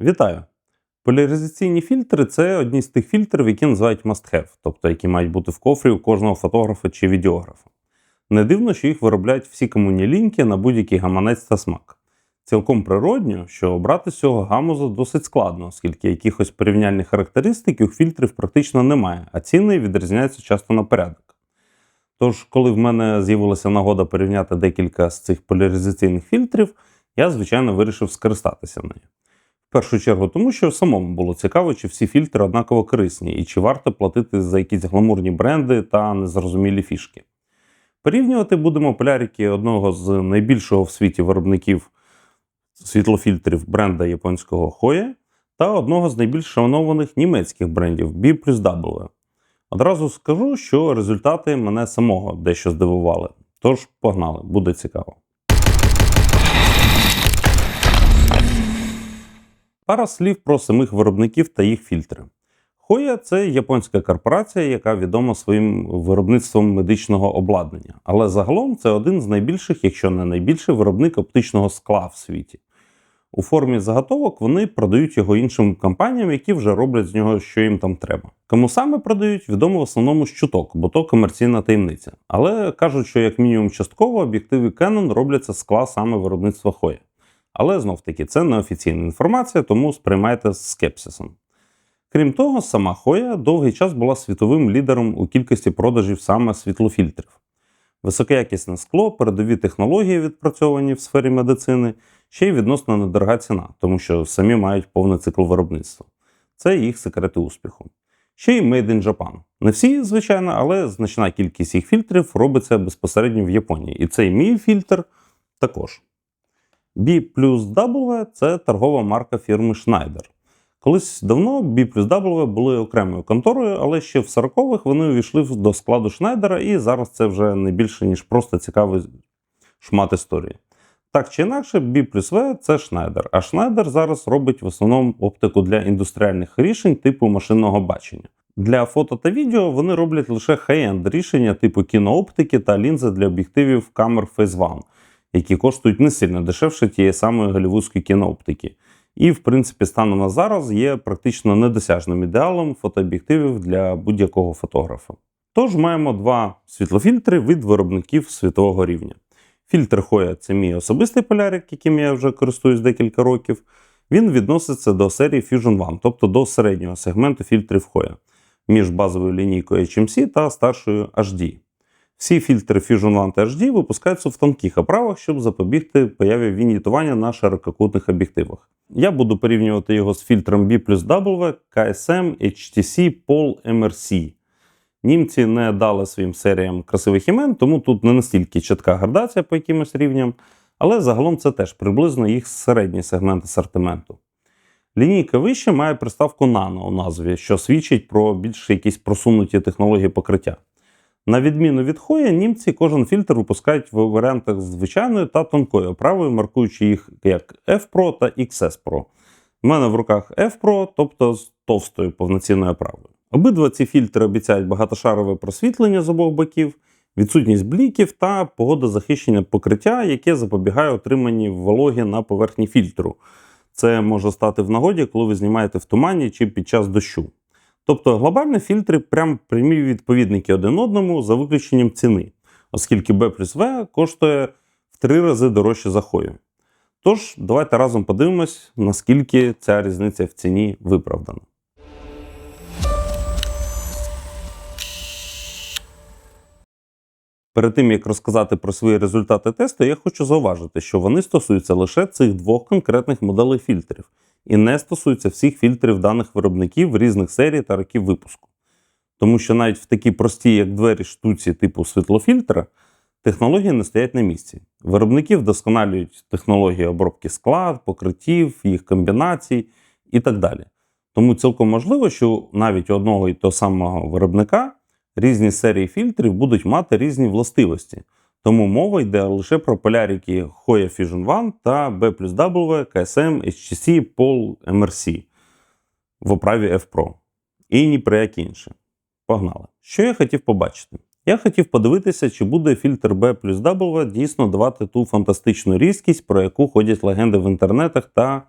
Вітаю! Поляризаційні фільтри це одні з тих фільтрів, які називають must-have, тобто які мають бути в кофрі у кожного фотографа чи відеографа. Не дивно, що їх виробляють всі комунні лінки на будь-який гаманець та смак. Цілком природньо, що обрати з цього гамуза досить складно, оскільки якихось порівняльних характеристик у фільтрів практично немає, а ціни відрізняються часто на порядок. Тож, коли в мене з'явилася нагода порівняти декілька з цих поляризаційних фільтрів, я, звичайно, вирішив скористатися нею. В першу чергу, тому що самому було цікаво, чи всі фільтри однаково корисні, і чи варто платити за якісь гламурні бренди та незрозумілі фішки. Порівнювати будемо полярики одного з найбільшого в світі виробників світлофільтрів бренда японського Hoya та одного з найбільш шанованих німецьких брендів B W. Одразу скажу, що результати мене самого дещо здивували. Тож погнали, буде цікаво. Пара слів про самих виробників та їх фільтри. Hoya – це японська корпорація, яка відома своїм виробництвом медичного обладнання. Але загалом це один з найбільших, якщо не найбільший, виробник оптичного скла в світі. У формі заготовок вони продають його іншим компаніям, які вже роблять з нього, що їм там треба. Кому саме продають, відомо в основному з чуток, бо то комерційна таємниця. Але кажуть, що як мінімум частково об'єктиви Canon робляться скла саме виробництва Hoya. Але знов таки це неофіційна інформація, тому сприймайте з скепсисом. Крім того, сама Hoya довгий час була світовим лідером у кількості продажів саме світлофільтрів. Високоякісне скло, передові технології, відпрацьовані в сфері медицини, ще й відносно недорога ціна, тому що самі мають повний цикл виробництва. Це їх секрети успіху. Ще й Made in Japan. Не всі, звичайно, але значна кількість їх фільтрів робиться безпосередньо в Японії. І цей мій фільтр також. B плюс W це торгова марка фірми Schneider. Колись давно B плюс W були окремою конторою, але ще в 40-х вони увійшли до складу Шнайдера, і зараз це вже не більше, ніж просто цікавий шмат історії. Так чи інакше, B плюс V це Schneider, а Schneider зараз робить в основному оптику для індустріальних рішень типу машинного бачення. Для фото та відео вони роблять лише хай-енд рішення типу кінооптики та лінзи для об'єктивів камер Phase One, які коштують не сильно дешевше тієї самої голівудської кінооптики. І, в принципі, станом на зараз є практично недосяжним ідеалом фотооб'єктивів для будь-якого фотографа. Тож маємо два світлофільтри від виробників світового рівня. Фільтр Hoya це мій особистий полярик, яким я вже користуюсь декілька років. Він відноситься до серії Fusion One, тобто до середнього сегменту фільтрів Hoya, між базовою лінійкою HMC та старшою HD. Всі фільтри Fusion One HD випускаються в тонких оправах, щоб запобігти появі вінітування на ширококутних об'єктивах. Я буду порівнювати його з фільтром B W, KSM, HTC, POL, MRC. Німці не дали своїм серіям красивих імен, тому тут не настільки чітка градація по якимось рівням, але загалом це теж приблизно їх середній сегмент асортименту. Лінійка вище має приставку Nano у назві, що свідчить про більш якісь просунуті технології покриття. На відміну від Hoya, німці кожен фільтр випускають в варіантах звичайною та тонкою оправою, маркуючи їх як F-Pro та XS Pro. У мене в руках F-Pro, тобто з товстою повноцінною оправою. Обидва ці фільтри обіцяють багатошарове просвітлення з обох боків, відсутність бліків та погодозахищення покриття, яке запобігає отриманні вологі на поверхні фільтру. Це може стати в нагоді, коли ви знімаєте в тумані чи під час дощу. Тобто глобальні фільтри прям прямі відповідники один одному за виключенням ціни, оскільки B плюс V коштує в три рази дорожче за Hoya. Тож, давайте разом подивимось, наскільки ця різниця в ціні виправдана. Перед тим як розказати про свої результати тесту, я хочу зауважити, що вони стосуються лише цих двох конкретних моделей фільтрів і не стосуються всіх фільтрів даних виробників різних серій та років випуску. Тому що навіть в такій простій, як двері штуці типу світлофільтра, технології не стоять на місці. Виробники вдосконалюють технології обробки скла, покриттів, їх комбінацій і так далі. Тому цілком можливо, що навіть у одного і того самого виробника різні серії фільтрів будуть мати різні властивості. Тому мова йде лише про полярики Hoya Fusion One та B W, KSM, HTC, POL, MRC в оправі F Pro. І ні про як інше. Погнали. Що я хотів побачити? Я хотів подивитися, чи буде фільтр B W дійсно давати ту фантастичну різкість, про яку ходять легенди в інтернетах, та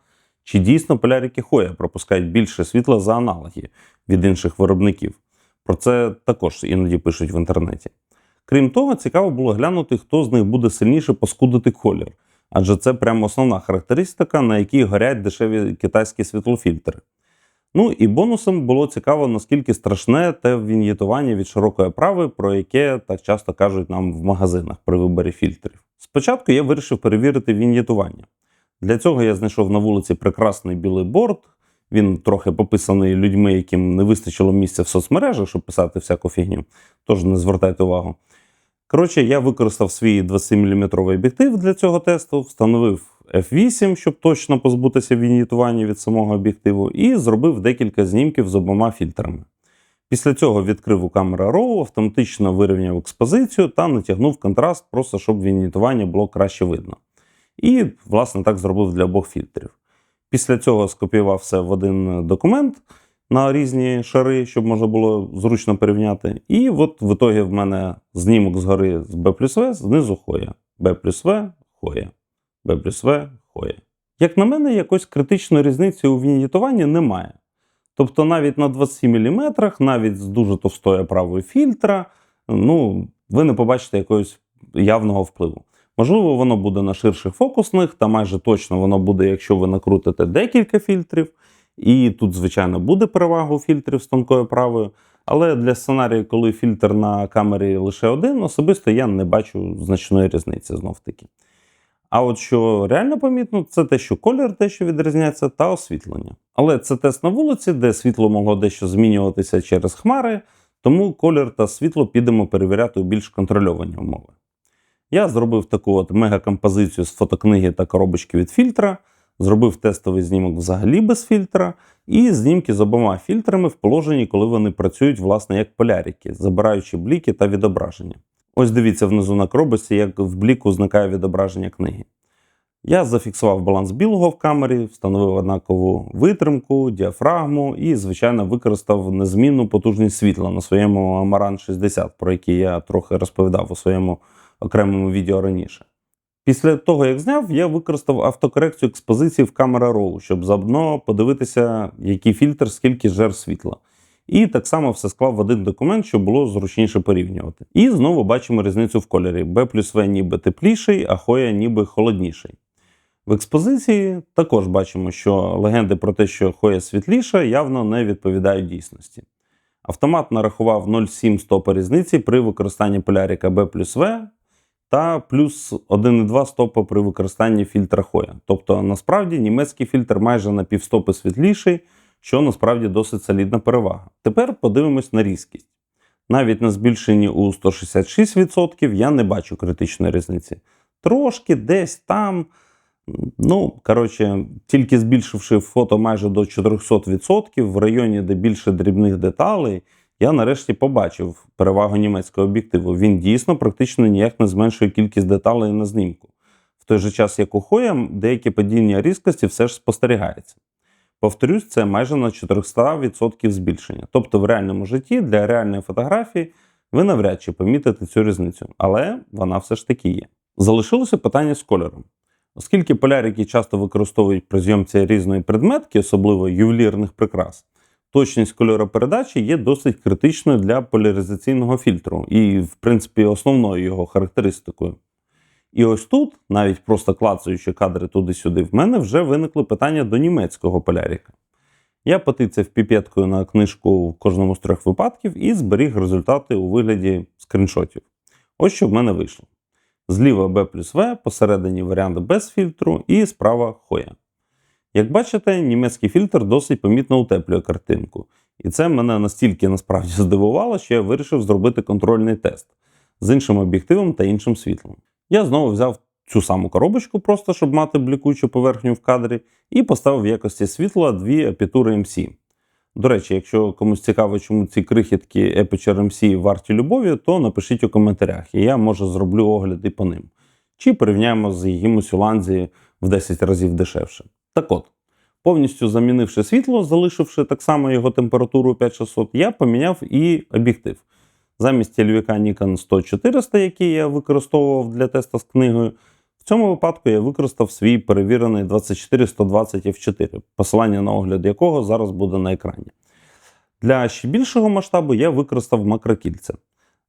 чи дійсно полярики Хоя пропускають більше світла за аналоги від інших виробників. Про це також іноді пишуть в інтернеті. Крім того, цікаво було глянути, хто з них буде сильніше паскудити колір, адже це прямо основна характеристика, на якій горять дешеві китайські світлофільтри. Ну і бонусом було цікаво, наскільки страшне те віньєтування від широкої прави, про яке так часто кажуть нам в магазинах при виборі фільтрів. Спочатку я вирішив перевірити віньєтування. Для цього я знайшов на вулиці прекрасний білий борт. Він трохи пописаний людьми, яким не вистачило місця в соцмережах, щоб писати всяку фігню. Тож не звертайте увагу. Коротше, я використав свій 20-мм об'єктив для цього тесту, встановив F8, щоб точно позбутися вінітування від самого об'єктиву, і зробив декілька знімків з обома фільтрами. Після цього відкрив у камера RAW, автоматично вирівняв експозицію та натягнув контраст, просто щоб вінітування було краще видно. І, власне, так зробив для обох фільтрів. Після цього скопіював все в один документ на різні шари, щоб можна було зручно порівняти. І от в ітогі в мене знімок згори з B плюс В, знизу хоя. B плюс В хоя. B плюс В хоя. Як на мене, якось критичної різниці у вінітуванні немає. Тобто навіть на 20 мм, навіть з дуже товстою правою фільтра, ну, ви не побачите якогось явного впливу. Можливо, воно буде на ширших фокусних, та майже точно воно буде, якщо ви накрутите декілька фільтрів. І тут, звичайно, буде перевага у фільтрів з тонкою правою. Але для сценарію, коли фільтр на камері лише один, особисто я не бачу значної різниці знов таки. А от що реально помітно, це те, що колір дещо відрізняється, та освітлення. Але це тест на вулиці, де світло могло дещо змінюватися через хмари, тому колір та світло підемо перевіряти у більш контрольовані умови. Я зробив таку от мегакомпозицію з фотокниги та коробочки від фільтра, зробив тестовий знімок взагалі без фільтра, і знімки з обома фільтрами в положенні, коли вони працюють, власне, як полярики, забираючи бліки та відображення. Ось дивіться внизу на коробочці, як в бліку зникає відображення книги. Я зафіксував баланс білого в камері, встановив однакову витримку, діафрагму і, звичайно, використав незмінну потужність світла на своєму Amaran 60, про який я трохи розповідав у своєму окремому відео раніше. Після того, як зняв, я використав автокорекцію експозиції в камера RAW, щоб заодно подивитися, який фільтр, скільки жер світла. І так само все склав в один документ, щоб було зручніше порівнювати. І знову бачимо різницю в кольорі. B плюс V ніби тепліший, а Хоя ніби холодніший. В експозиції також бачимо, що легенди про те, що Хоя світліша, явно не відповідають дійсності. Автомат нарахував 0,7 стопа різниці при використанні полярика B плюс V та плюс 1,2 стопа при використанні фільтра Хоя. Тобто, насправді, німецький фільтр майже на півстопи світліший, що насправді досить солідна перевага. Тепер подивимось на різкість. Навіть на збільшенні у 166% я не бачу критичної різниці. Трошки десь там. Ну, коротше, тільки збільшивши фото майже до 400% в районі, де більше дрібних деталей, я нарешті побачив перевагу німецького об'єктиву. Він дійсно практично ніяк не зменшує кількість деталей на знімку. В той же час, як у Хоя, деякі падіння різкості все ж спостерігається. Повторюсь, це майже на 400% збільшення. Тобто в реальному житті для реальної фотографії ви навряд чи помітите цю різницю, але вона все ж таки є. Залишилося питання з кольором. Оскільки полярики часто використовують при зйомці різної предметки, особливо ювелірних прикрас, точність кольоропередачі є досить критичною для поляризаційного фільтру і, в принципі, основною його характеристикою. І ось тут, навіть просто клацаючи кадри туди-сюди, в мене вже виникли питання до німецького полярика. Я потицяв піпеткою на книжку в кожному з трьох випадків і зберіг результати у вигляді скріншотів. Ось що в мене вийшло. Зліва B плюс V, посередині варіант без фільтру і справа Хоя. Як бачите, німецький фільтр досить помітно утеплює картинку. І це мене настільки насправді здивувало, що я вирішив зробити контрольний тест з іншим об'єктивом та іншим світлом. Я знову взяв цю саму коробочку, просто щоб мати блікучу поверхню в кадрі, і поставив в якості світла дві апітури MC. До речі, якщо комусь цікаво, чому ці крихітки Aperture MC варті любові, то напишіть у коментарях, і я може зроблю огляди по ним. Чи порівняємо з якимось у ланзі в 10 разів дешевше. Так от, повністю замінивши світло, залишивши так само його температуру 5600, я поміняв і об'єктив. Замість тільвіка Nikon 100-400, який я використовував для теста з книгою, в цьому випадку я використав свій перевірений 24120 F4, посилання на огляд якого зараз буде на екрані. Для ще більшого масштабу я використав макрокільце.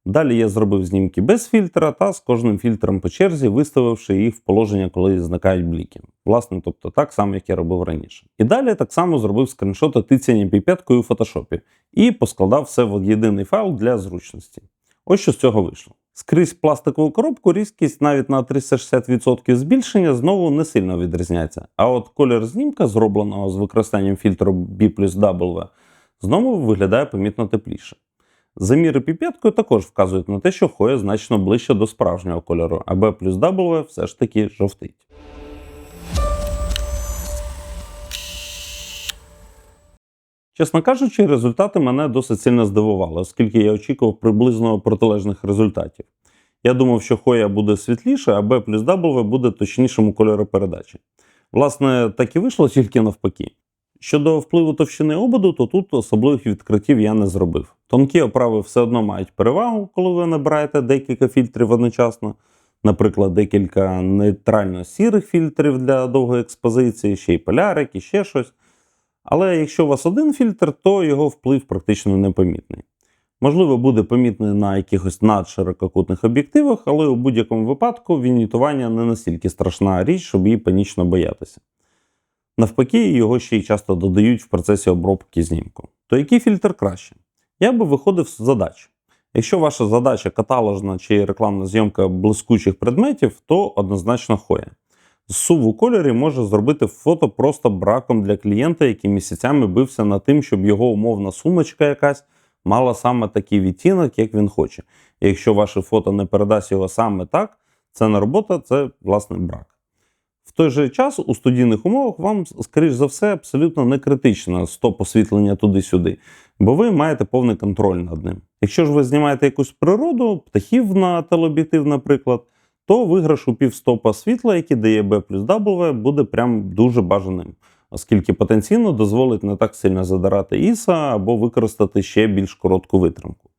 Далі я зробив знімки без фільтра та з кожним фільтром по черзі, виставивши їх в положення, коли зникають бліки. Власне, тобто так само, як я робив раніше. І далі так само зробив скріншоти тицяння піпеткою у фотошопі і поскладав все в єдиний файл для зручності. Ось що з цього вийшло. Скрізь пластикову коробку різкість навіть на 360% збільшення знову не сильно відрізняється. А от колір знімка, зробленого з використанням фільтру B плюс W, знову виглядає помітно тепліше. Заміри піпеткою також вказують на те, що Хоя значно ближче до справжнього кольору, а B плюс W все ж таки жовтить. Чесно кажучи, результати мене досить сильно здивували, оскільки я очікував приблизно протилежних результатів. Я думав, що Хоя буде світліше, а B плюс W буде точнішим у кольоропередачі. Власне, так і вийшло тільки навпаки. Щодо впливу товщини ободу, то тут особливих відкриттів я не зробив. Тонкі оправи все одно мають перевагу, коли ви набираєте декілька фільтрів одночасно. Наприклад, декілька нейтрально сірих фільтрів для довгої експозиції, ще й полярик, і ще щось. Але якщо у вас один фільтр, то його вплив практично непомітний. Можливо, буде помітний на якихось надширококутних об'єктивах, але у будь-якому випадку вінітування не настільки страшна річ, щоб її панічно боятися. Навпаки, його ще й часто додають в процесі обробки знімку. То який фільтр краще? Я би виходив з задач. Якщо ваша задача каталожна чи рекламна зйомка блискучих предметів, то однозначно хоя. Зсув у кольорі може зробити фото просто браком для клієнта, який місяцями бився над тим, щоб його умовна сумочка якась мала саме такий відтінок, як він хоче. Якщо ваше фото не передасть його саме так, це не робота, це власне брак. В той же час у студійних умовах вам, скоріш за все, абсолютно не критично стоп освітлення туди-сюди, бо ви маєте повний контроль над ним. Якщо ж ви знімаєте якусь природу, птахів на телеоб'єктив, наприклад, то виграш у півстопа світла, який дає B плюс W, буде прям дуже бажаним, оскільки потенційно дозволить не так сильно задирати іса або використати ще більш коротку витримку.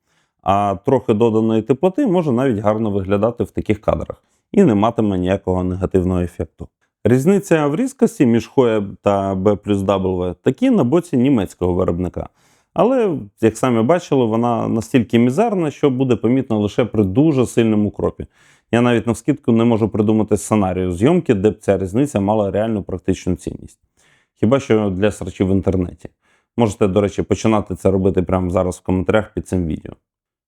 А трохи доданої теплоти може навіть гарно виглядати в таких кадрах і не матиме ніякого негативного ефекту. Різниця в різкості між Hoya та B плюс W такі на боці німецького виробника. Але, як самі бачили, вона настільки мізерна, що буде помітно лише при дуже сильному кропі. Я навіть навскидку не можу придумати сценарію зйомки, де б ця різниця мала реальну практичну цінність. Хіба що для срачів в інтернеті. Можете, до речі, починати це робити прямо зараз в коментарях під цим відео.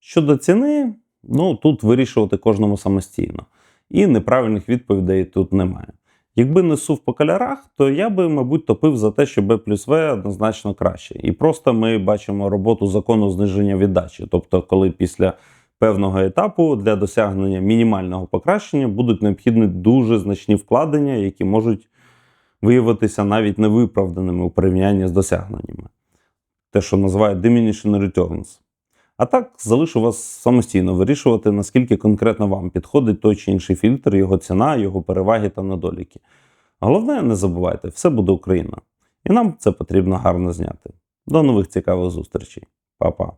Щодо ціни, ну тут вирішувати кожному самостійно. І неправильних відповідей тут немає. Якби не сув по кольорах, то я би, мабуть, топив за те, що B плюс V однозначно краще. І просто ми бачимо роботу закону зниження віддачі. Тобто, коли після певного етапу для досягнення мінімального покращення будуть необхідні дуже значні вкладення, які можуть виявитися навіть невиправданими у порівнянні з досягненнями. Те, що називають diminishing returns. А так залишу вас самостійно вирішувати, наскільки конкретно вам підходить той чи інший фільтр, його ціна, його переваги та недоліки. Головне, не забувайте, все буде Україна. І нам це потрібно гарно зняти. До нових цікавих зустрічей. Па-па.